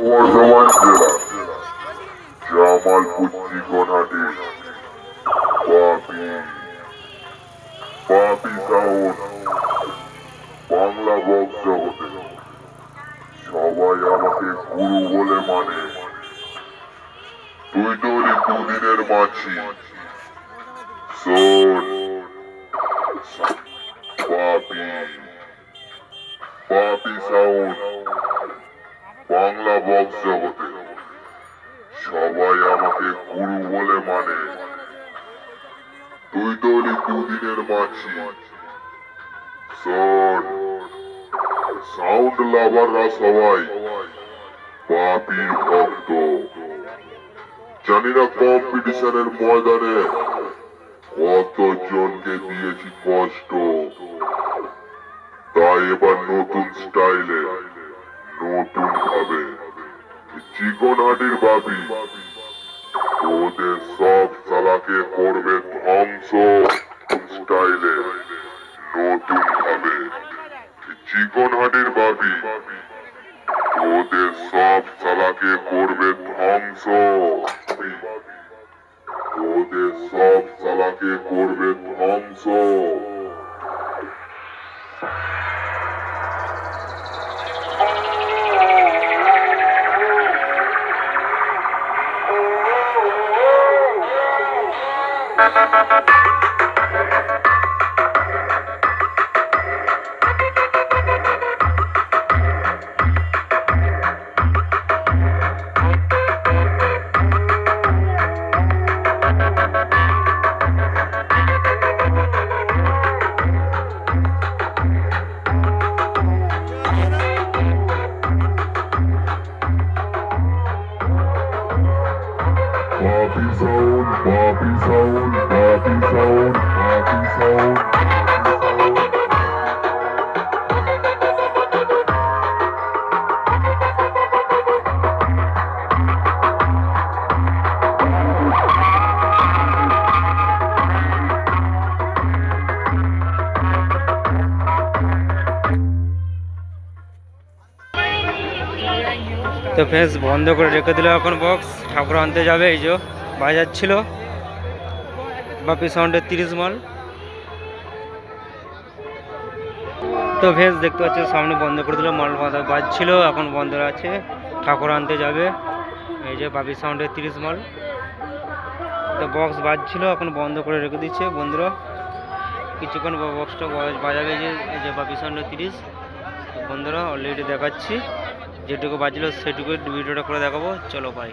বর্ধমান জেলা জামালপুর চিকনহাটে পাপি পাপি সাউন্ড বাংলা বক জগতে সবাই আমাকে গুরু বলে মানে তুই তো দুদিনের মাছি। শোন। বাংলা জগতে সবাই আমাকে গুরু বলে মানে। তুই তো দুদিনের মাছি সাউন্ড লাভাররা সবাই পাপির ভক্ত। জানি না কম্পিটিশনের ময়দানে কতজনকে দিয়েছি কষ্ট। তাই এবার নতুন স্টাইলে নতুন ভাবে চিকন হাটির বাবি ওদের সব সালাকে করবে ধ্বংস স্টাইলে, নতুন ভাবে। চিকন হাটির বাবি ওদের সব সালাকে করবে ধ্বংস। ওদের সব সালাকে করবে ধ্বংস। So... out. Papi sound, papi sound. তো ফ্রেন্ডস বন্ধ করে রেখে দিল এখন বক্স ঠাকুর আনতে যাবে এই যে বাজাচ্ছিল বাপি সাউন্ডের তিরিশ মাল। তো ভেজ দেখতে পাচ্ছ, সামনে বন্ধ করে দিল, মাল বাঁধা বাজছিল, এখন বন্ধ আছে, ঠাকুর আনতে যাবে। এই যে বাপি সাউন্ডের তিরিশ মাল। তো বক্স বাজছিল, এখন বন্ধ করে রেখে দিচ্ছে বন্ধুরা। কিছুক্ষণ বক্সটা বাজাবে যে এই যে বাপি সাউন্ডের তিরিশ। বন্ধুরা অলরেডি দেখাচ্ছি। যেটুকু বাজলো সেটুকু ভিডিওটা করে দেখাবো। চলো বাই